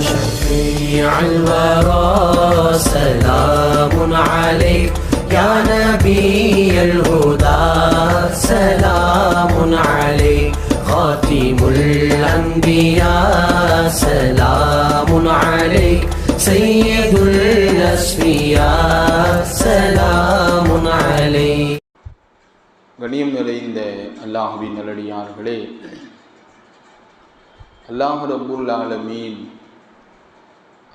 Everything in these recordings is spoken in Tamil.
شفيع الورى سلام عليك يا نبي الهدى سلام عليك خاتم الأنبياء سلام عليك سيد الأسفياء سلام عليك கணியம் நிறைந்த அல்லாஹுவின் நல்லடியார்களே அல்லாஹ் ரபுல் ஆலமீன்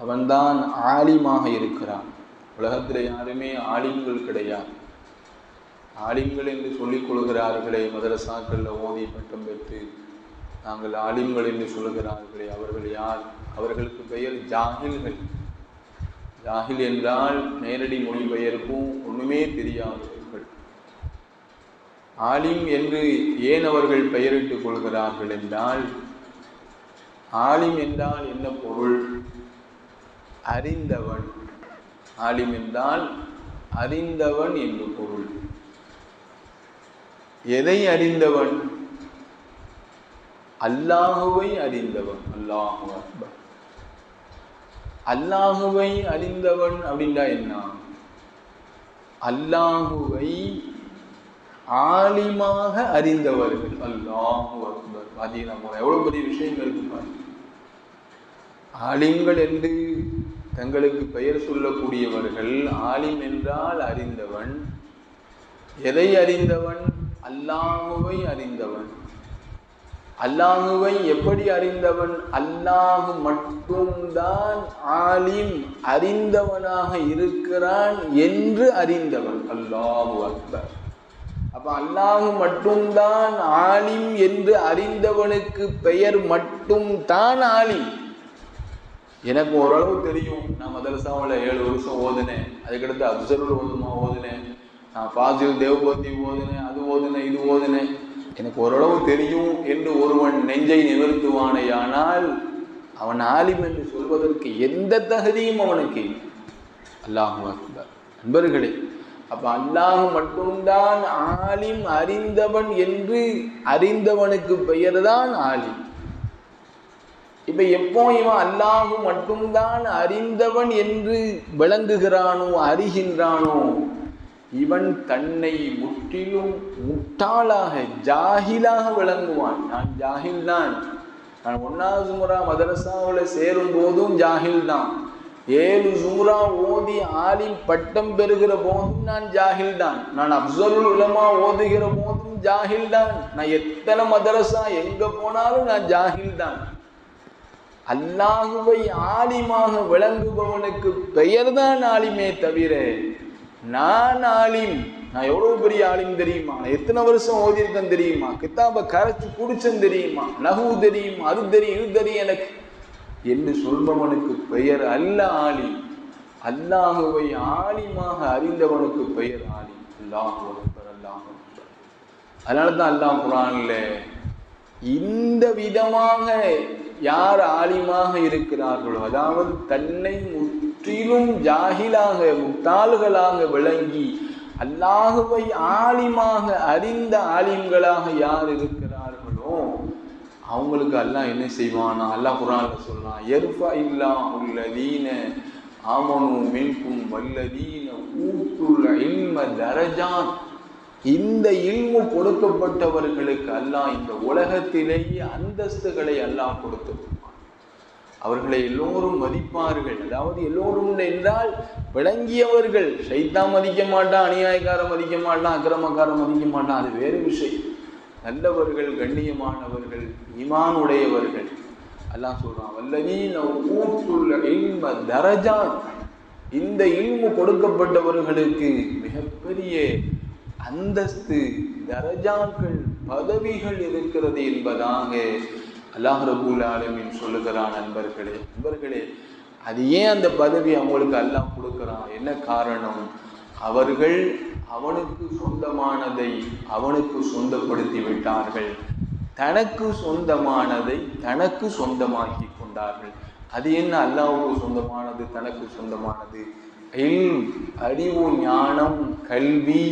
அவன்தான் ஆலிமாக இருக்கிறான். உலகத்தில் யாருமே ஆலிம்கள் கிடையாது. ஆலிம்கள் என்று சொல்லிக் கொள்கிறார்களே மதரசாக்களில் ஓதி பட்டம் பெற்று நாங்கள் ஆலிம்கள் என்று சொல்லுகிறார்களே அவர்கள் யார்? அவர்களுக்கு பெயர் ஜாகில்கள். ஜாகில் என்றால் நேரடி மொழிபெயர்ப்பும் ஒன்றுமே தெரியாதவர்கள் ஆலிம் என்று ஏன் அவர்கள் பெயரிட்டுக் கொள்கிறார்கள் என்றால் ஆலிம் என்றால் என்ன பொருள்? அறிந்தவன். ஆலிம் என்றால் அறிந்தவன் என்று பொருள். எதை அறிந்தவன்? அல்லாஹுவை அறிந்தவன். அல்லாஹு அக்பர். அல்லாஹுவை அறிந்தவன் அப்படின்னா என்ன? அல்லாஹுவை ஆலிமாக அறிந்தவர்கள். அல்லாஹு அக்பர். அதே நம்ம எவ்வளவு பெரிய விஷயம் இருக்கு பாருங்க. ஆலிம்கள் என்று தங்களுக்கு பெயர் சொல்லக்கூடியவர்கள் ஆலிம் என்றால் அறிந்தவன். எதை அறிந்தவன்? அல்லாஹுவை அறிந்தவன். அல்லாஹுவை எப்படி அறிந்தவன்? அல்லாஹு மட்டும்தான் ஆலிம் அறிந்தவனாக இருக்கிறான் என்று அறிந்தவன். அல்லாஹு அக்பர். அப்ப அல்லாஹு மட்டும்தான் ஆலிம் என்று அறிந்தவனுக்கு பெயர் மட்டும் தான் ஆலிம். எனக்கு ஓரளவு தெரியும். நான் மதரசாவில் ஏழு வருஷம் ஓதுனேன். அதுக்கடுத்து அப்சர்வர் ஓதுமா ஓதுனேன். நான் ஃபாசில் தேவபதி ஓதுனேன் அது ஓதுனேன் இது ஓதுனேன். எனக்கு ஓரளவு தெரியும் என்று ஒருவன் நெஞ்சை நிவர்த்துவானேயானால் அவன் ஆலிம் என்று சொல்வதற்கு எந்த தகுதியும் அவனுக்கு இல்லை. அல்லாஹு அக்பர். நண்பர்களே அப்போ அல்லாஹ் மட்டும்தான் ஆலிம் அறிந்தவன் என்று அறிந்தவனுக்கு பெயர் தான் ஆலிம். இப்ப எப்போ இவன் அல்லாஹு மட்டும்தான் அறிந்தவன் என்று விளங்குகிறானோ அறிகின்றானோ இவன் தன்னை முற்றிலும் முட்டாளாக ஜாகிலாக விளங்குவான். நான் ஜாகில் தான் நான் ஒன்னாவது முறா மதரசாவில் சேரும் போதும் ஜாகில் தான் ஏழு சும்ரா ஓதி ஆலிம் பட்டம் பெறுகிற போதும் நான் ஜாகில் தான் நான் அப்சலுல் உலமா ஓதுகிற போதும் ஜாகில் தான் நான் எத்தனை மதரசா எங்க போனாலும் நான் ஜாகில் தான் அல்லாஹுவை ஆலிமாக விளங்குபவனுக்கு பெயர் தான் ஆலிமே தவிர நான் ஆலிம். நான் எவ்வளவு பெரிய ஆலிம் தெரியுமா? நான் எத்தனை வருஷம் ஓதியிருக்கேன் தெரியுமா? கித்தாபை கரைச்சி குடிச்சேன் தெரியுமா? நகு தெரியும்? அது தெரியும் இது தெரியும் எனக்கு. என்று சொல்பவனுக்கு பெயர் அல்ல ஆலிம். அல்லாஹுவை ஆலிமாக அறிந்தவனுக்கு பெயர் ஆலிம். அல்லாஹு அக்பர் அல்லாஹ் அதனால தான் அல்லாஹ் குரான்ல இந்த விதமாக யார் ஆலிமாக இருக்கிறார்களோ அதாவது தன்னை முற்றிலும் ஜாகிலாக முட்டாள்களாக விளங்கி அல்லாஹுவை ஆலிமாக அறிந்த ஆலிம்களாக யார் இருக்கிறார்களோ அவங்களுக்கு அல்லாஹ் என்ன செய்வானா? அல்லாஹ் குரான்ல சொல்றான் எர்ஃபா இல்லா உள்ளதீன ஆமனு மின்கும் வல்லதீன ஊத்துள்ள இன்ம தரஜான் இந்த இல்மு கொடுக்கப்பட்டவர்களுக்கு அல்லாஹ் இந்த உலகத்திலேயே அந்தஸ்துகளை அல்லாஹ் கொடுத்து அவர்களை எல்லோரும் மதிப்பார்கள். அதாவது எல்லோரும் என்றால் விளங்கியவர்கள். சைத்தா மதிக்க மாட்டான் அநியாயக்காரன் மதிக்க மாட்டான் அக்கிரமக்காரன் மதிக்க மாட்டான். அது வேறு விஷயம். நல்லவர்கள் கண்ணியமானவர்கள் இமான் உடையவர்கள் எல்லாம் சொல்றான் வல்லவீன தரஜா இந்த இல்மு கொடுக்கப்பட்டவர்களுக்கு மிகப்பெரிய அந்தஸ்து தரஜாக்கள் பதவிகள் இருக்கிறது என்பதாக அல்லாஹ் ரபுல் ஆலமின் சொல்லுகிறான் நண்பர்களே. நண்பர்களே அது ஏன் அந்த பதவி அவங்களுக்கு அல்லாஹ் கொடுக்குறான்? என்ன காரணம்? அவர்கள் அவனுக்கு சொந்தமானதை அவனுக்கு சொந்தப்படுத்தி விட்டார்கள். தனக்கு சொந்தமானதை தனக்கு சொந்தமாக்கி கொண்டார்கள். அது என்ன அல்லாவுக்கு சொந்தமானது தனக்கு சொந்தமானது? அறிவு ஞானம் கல்வி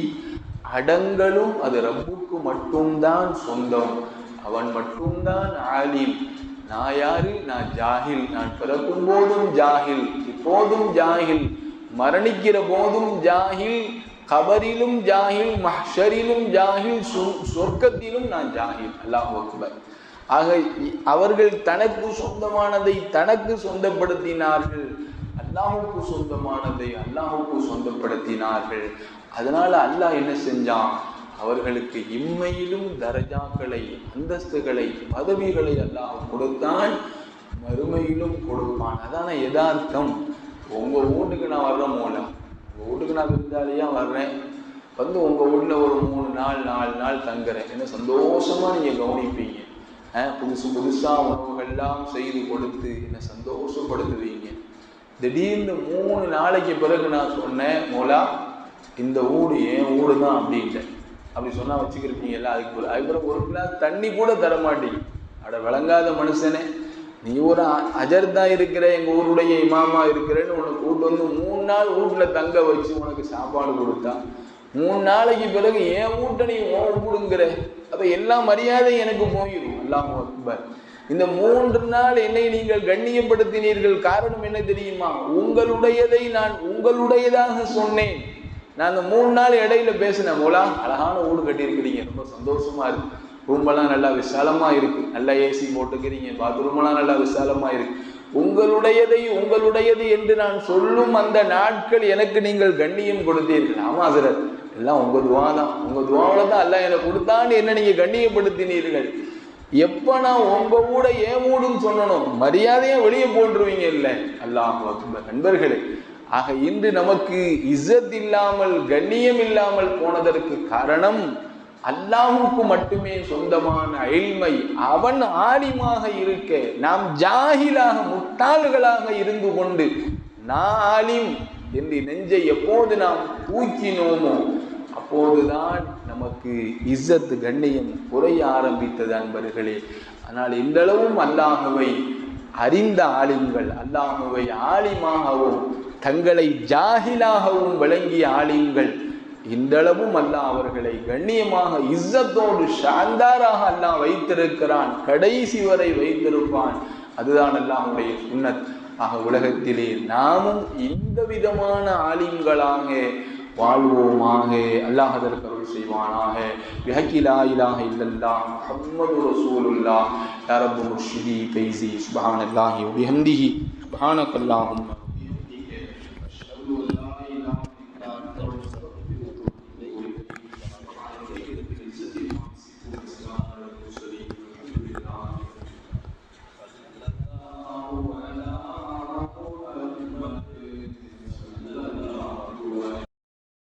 அடங்கலும் அது ரப்புக்கு மட்டும்தான் சொந்தம். அவன் மட்டும்தான் ஆலிம். நான் யாரு நான் ஜாஹில் நான் பிறக்கும் போதும் ஜாஹில் இப்போதும் ஜாஹில் மரணிக்கிற போதும் ஜாஹில் கபரிலும் ஜாகில். மஹ்ஷரிலும் ஜாகில். சு- சொர்க்கத்திலும் நான் ஜாகில். அல்லாஹ் அக்பர். ஆக அவர்கள் தனக்கு சொந்தமானதை தனக்கு சொந்தப்படுத்தினார்கள். அல்லாஹுக்கு சொந்தமானதை அல்லாஹுக்கு சொந்தப்படுத்தினார்கள். அதனால அல்லாஹ் என்ன செஞ்சான்? அவர்களுக்கு இம்மையிலும் தரஜாக்களை அந்தஸ்துகளை பதவிகளை அல்லாஹ் கொடுத்தான் மறுமையிலும் கொடுப்பான். அதான யதார்த்தம். உங்க வீட்டுக்கு நான் வர்ற மூலம் உங்க வீட்டுக்கு நான் விருந்தாளியா வர்றேன். வந்து உங்க வீட்டில் ஒரு மூணு நாள் நாலு நாள் தங்குறேன். என்ன சந்தோஷமா நீங்க கவனிப்பீங்க? புதுசு புதுசா உணவுகள்லாம் செய்து கொடுத்து என்ன சந்தோஷப்படுத்துவீங்க? திடீர்னு மூணு நாளைக்கு பிறகு நான் சொன்னேன் மோலா இந்த ஊடு என் ஊடு தான் அப்படின்ட்டேன் அப்படி சொன்னால் வச்சுக்கிருப்பீங்கல்ல அதுக்கு ஒரு அதுக்கப்புறம் ஒரு கிளாஸ் தண்ணி கூட தர மாட்டீங்க அட விளங்காத மனுஷனே. நீ ஒரு அ- அஜர் தான் இருக்கிற எங்கள் ஊருடைய இமாமா இருக்கிறேன்னு உனக்கு கூட்டு வந்து மூணு நாள் வீட்டில் தங்க வச்சு உனக்கு சாப்பாடு கொடுத்தா மூணு நாளைக்கு பிறகு என் வீட்டை நீ ஓடுங்கிற அப்போ எல்லா மரியாதையும் எனக்கு போயிடும் எல்லாம் அக்பர். இந்த மூன்று நாள் என்னை நீங்கள் கண்ணியப்படுத்தினீர்கள். காரணம் என்ன தெரியுமா? உங்களுடையதை நான் உங்களுடையதாக சொன்னேன். நான் அந்த மூணு நாள் இடையில பேசினேன். மோலா அழகான வீடு கட்டியிருக்கிறீங்க. ரொம்ப சந்தோஷமா இருக்கு. ரூமெல்லாம் நல்லா விசாலமா இருக்கு. நல்லா ஏசி போட்டுக்கிறீங்க பாத்ரூமெல்லாம் நல்லா விசாலமா இருக்கு. உங்களுடையதை உங்களுடையது என்று நான் சொல்லும் அந்த நாட்கள் எனக்கு நீங்கள் கண்ணியம் கொடுத்தீர்கள். ஆமா ஹசரத். எல்லாம் உங்க துவா தான் உங்க துவாவில தான் எல்லாம் எனக்கு கொடுத்தான்னு என்ன நீங்க கண்ணியப்படுத்தினீர்கள். எப்போ நான் உங்க கூட ஏன் ஊடுன்னு சொல்லணும் மரியாதையா வெளியே போன்றுவீங்க இல்லை? அல்லாஹ் நண்பர்களே ஆக இன்று நமக்கு இசத் இல்லாமல் கண்ணியம் இல்லாமல் போனதற்கு காரணம் அல்லாஹுக்கு மட்டுமே சொந்தமான இல்மை. அவன் ஆலிமாக இருக்க நாம் ஜாகிலாக முட்டாள்களாக இருந்து கொண்டு நான் ஆலிம் என்று நெஞ்சை எப்போது நாம் தூக்கினோமோ அப்போதுதான் நமக்கு இஸ்ஸத்து கண்ணியம் குறைய ஆரம்பித்தது அன்பர்களே. ஆனால் இன்றளவும் அல்லாஹுவை அறிந்த ஆலிம்கள் அல்லாஹுவை ஆலிமாகவும் தங்களை ஜாகிலாகவும் விளங்கிய ஆலிம்கள் இன்றளவும் அல்லாஹ் அவர்களை கண்ணியமாக இஸ்ஸத்தோடு ஷாந்தாராக அல்லாஹ் வைத்திருக்கிறான். கடைசி வரை வைத்திருப்பான். அதுதான் அல்லாஹுடைய சுண்ணத் ஆக உலகத்திலே நாமும் இந்த விதமான ஆலிம்களாக வாழ்வோமாக அல்லாஹ் அதற்கு அருள் செய்வானாக பிஹக்கி லா இலாஹ இல்லல்லாஹ் முஹம்மது ரசூலுல்லாஹ் யா ரப்பு முர்ஷிதி ஃபைசி சுப்ஹானல்லாஹி வ பிஹம்திஹி சுப்ஹானக்கல்லாஹும்ம